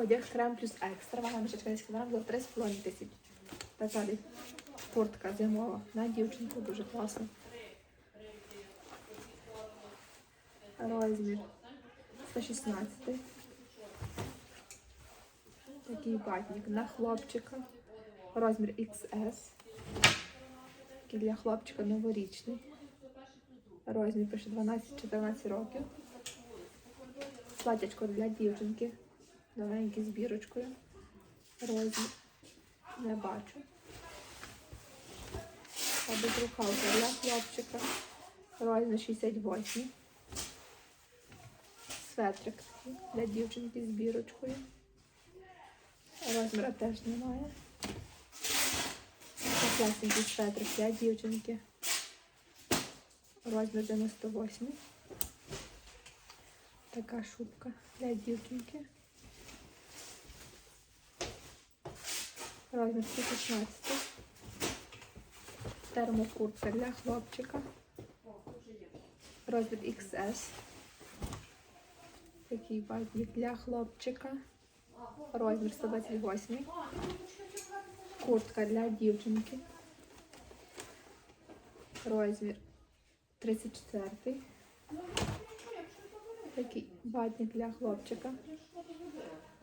одяг крем плюс екстра. Вага мішечка 10 кг за 3,5 тисяч. Така десь куртка зимова на дівчинку дуже класно. Розмір 116. Такий батник на хлопчика. Розмір XS. Такий для хлопчика новорічний. Розмір пише 12-14 років. Платячко для дівчинки. Новенький з бірочкою. Розмір. Не бачу. А безрукавка для хлопчика. Розмір 68. Светрик для дівчинки з бірочкою. Розміра теж немає. Класненький светрик для дівчинки. Розмір 98. Така шубка для дівчинки. Розмір 116. Термокуртка для хлопчика. Розмір XS. Такий ватник для хлопчика. Розмір 128. Куртка для дівчинки. Розмір 34. Такий батник для хлопчика.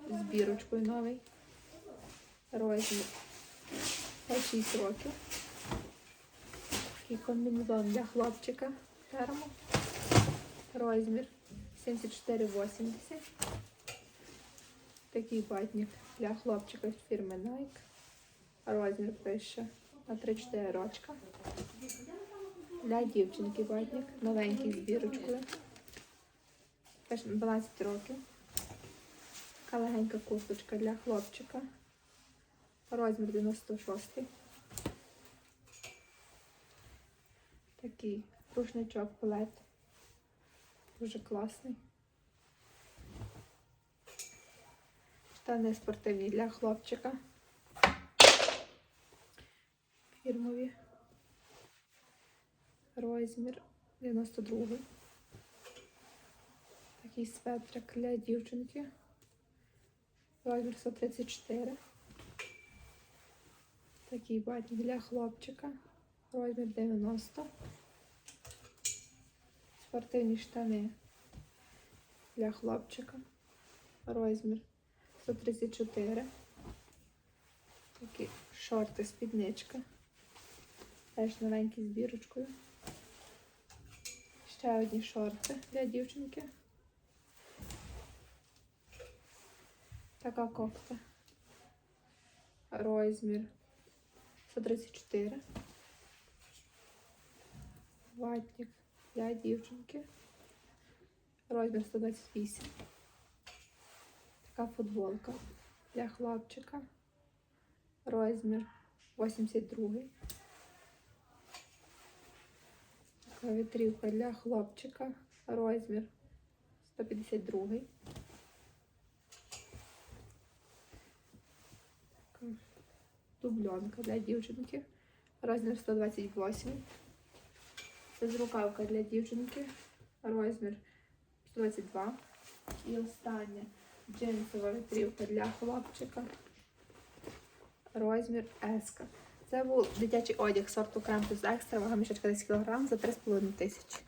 З бірочкою новий. Розмір 6 років. Такий комбінезон для хлопчика. Термо. Розмір 74,80. Такий батник для хлопчика фірми Nike. Розмір пише на 3-4 рочка. Для дівчинки батник. Новенький з бірочкою. Пише на 12 років. Така легенька курточка для хлопчика. Розмір 96. Такий рушничок плед. Дуже класний. Штани спортивні для хлопчика. Фірмові. Розмір 92. Такий светрик для дівчинки. Розмір 134. Такий батник для хлопчика. Розмір 90. Спортивні штани для хлопчика. Розмір 134. Такі шорти, спідничка. Теж новенькі з бірочкою. Ще одні шорти для дівчинки. Така кофта. Розмір 134. Ватник для дівчинки. Розмір 128. Така футболка для хлопчика. Розмір 82. Така вітрівка для хлопчика. Розмір 152. Така дубльонка для дівчинки. Розмір 128. Безрукавка для дівчинки. Розмір 122. І остання джинсова вітрівка для хлопчика. Розмір S. Це був дитячий одяг сорту крем плюс екстра, вага мішечка 10 кг за 3,5 тисячі.